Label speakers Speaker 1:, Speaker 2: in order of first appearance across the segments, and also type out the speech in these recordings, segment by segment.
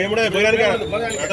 Speaker 1: ఏముడే భోజనానికి అంత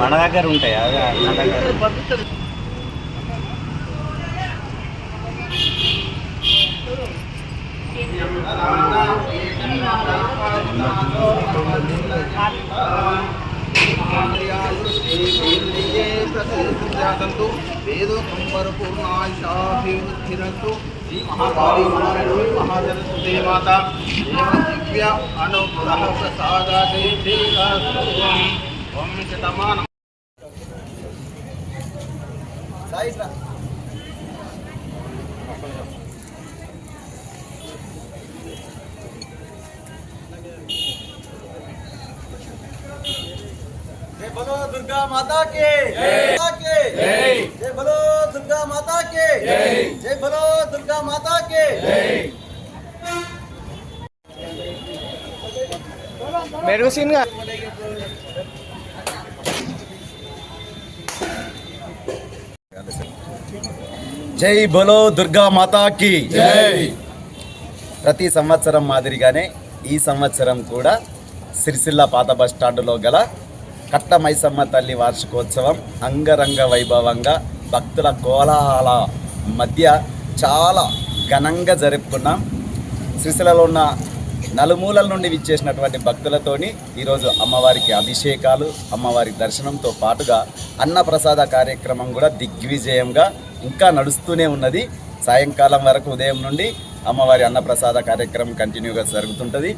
Speaker 2: మన దగ్గర ఉంటాయా మన దగ్గర
Speaker 3: సంతు వేదో సంపరపూర్ణాశాభివృద్ధిరస్తు శ్రీ మహాకాళీ మహాలక్ష్మి మహాసరస్వతి మాత దేవ దివ్య అనుగ్రహ ప్రసాద ఓం
Speaker 4: बोलो दुर्गा माता के माता के जय बोलो दुर्गा माता के जय बोलो दुर्गा माता के
Speaker 2: మెరుగు సీన్
Speaker 4: జై బోలో దుర్గా మాతాకి. జై. ప్రతి సంవత్సరం మాదిరిగానే ఈ సంవత్సరం కూడా సిరిసిల్ల పాత బస్ స్టాండులో గల కట్ట మైసమ్మ తల్లి వార్షికోత్సవం అంగరంగ వైభవంగా భక్తుల కోలాహల మధ్య చాలా ఘనంగా జరుపుకున్నాం. సిరిసిల్లలో ఉన్న నలుమూలల నుండి విచ్చేసినటువంటి భక్తులతోని ఈరోజు అమ్మవారికి అభిషేకాలు అమ్మవారి దర్శనంతో పాటుగా అన్నప్రసాద కార్యక్రమం కూడా దిగ్విజయంగా ఇంకా నడుస్తూనే ఉన్నది. సాయంకాలం వరకు ఉదయం నుండి అమ్మవారి అన్నప్రసాద కార్యక్రమం కంటిన్యూగా జరుగుతుంటుంది.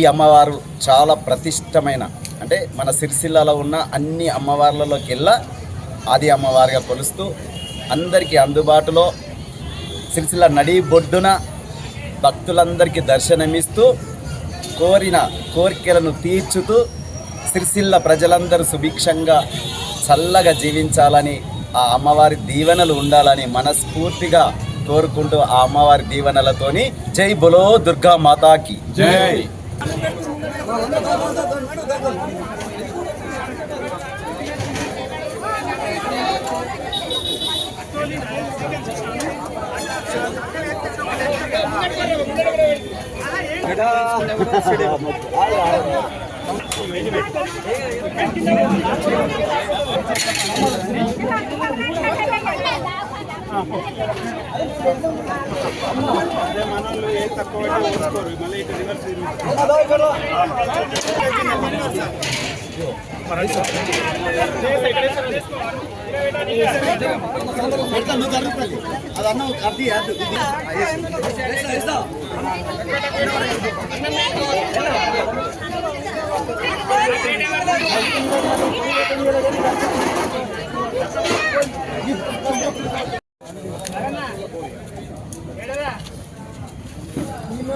Speaker 4: ఈ అమ్మవారు చాలా ప్రతిష్టమైన అంటే మన సిరిసిల్లలో ఉన్న అన్ని అమ్మవార్లలోకెల్లా ఆది అమ్మవారిగా కొలుస్తూ అందరికీ అందుబాటులో సిరిసిల్ల నడి బొడ్డున భక్తులందరికీ దర్శనమిస్తూ కోరిన కోరికలను తీర్చుతూ సిరిసిల్ల ప్రజలందరూ సుభిక్షంగా చల్లగా జీవించాలని ఆ అమ్మవారి దీవెనలు ఉండాలని మనస్ఫూర్తిగా కోరుకుంటూ ఆ అమ్మవారి దీవెనలతోని జై బులో దుర్గా మాతాకి. జై. ಅದನ್ನು ಅರ್ಧಿ